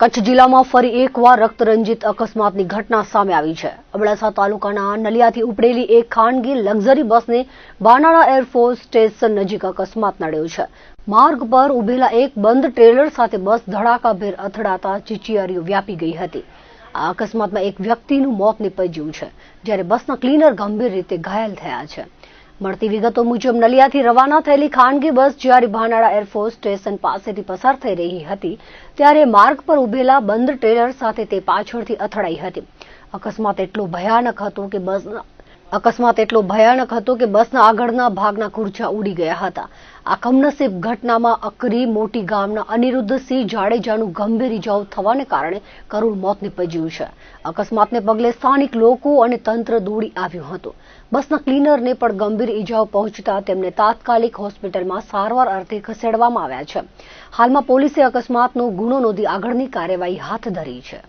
કચ્છ જિલ્લામાં ફરી એકવાર રક્તરંજિત અકસ્માતની ઘટના સામે આવી છે. અબડાસા તાલુકાના નલિયાથી ઉપડેલી એક ખાનગી લક્ઝરી બસને બાનાળા એરફોર્સ સ્ટેશન નજીક અકસ્માત નડ્યો છે. માર્ગ પર ઉભેલા એક બંધ ટ્રેલર સાથે બસ ધડાકાભેર અથડાતા ચીચીયારીઓ વ્યાપી ગઈ હતી. આ અકસ્માતમાં એક વ્યક્તિનું મોત નીપજ્યું છે, જ્યારે બસના ક્લીનર ગંભીર રીતે ઘાયલ થયા છે. મળતી વિગતો મુજબ નલિયાથી રવાના થયેલી ખાનગી બસ જ્યારે ભાનાળા એરફોર્સ સ્ટેશન પાસેથી પસાર થઈ રહી હતી, ત્યારે માર્ગ પર ઉભેલા બંધ ટ્રેલર સાથે તે પાછળથી અથડાઈ હતી. અકસ્માત એટલો ભયાનક હતો કે બસ અકસ્માત એટલો ભયાનક હતો કે બસના આગળના ભાગના ખુરચા ઉડી ગયા હતા. આ કમનસીબ ઘટનામાં અકરી મોટી ગામના અનિરુદ્ધસિંહ જાડેજાનું ગંભીર ઇજાઓ થવાને કારણે કરુણ મોત નીપજ્યું છે. અકસ્માતને પગલે સ્થાનિક લોકો અને તંત્ર દોડી આવ્યું હતું. બસના ક્લીનરને પણ ગંભીર ઇજાઓ પહોંચતા તેમને તાત્કાલિક હોસ્પિટલમાં સારવાર અર્થે ખસેડવામાં આવ્યા છે. હાલમાં પોલીસે અકસ્માતનો ગુનો નોંધી આગળની કાર્યવાહી હાથ ધરી છે.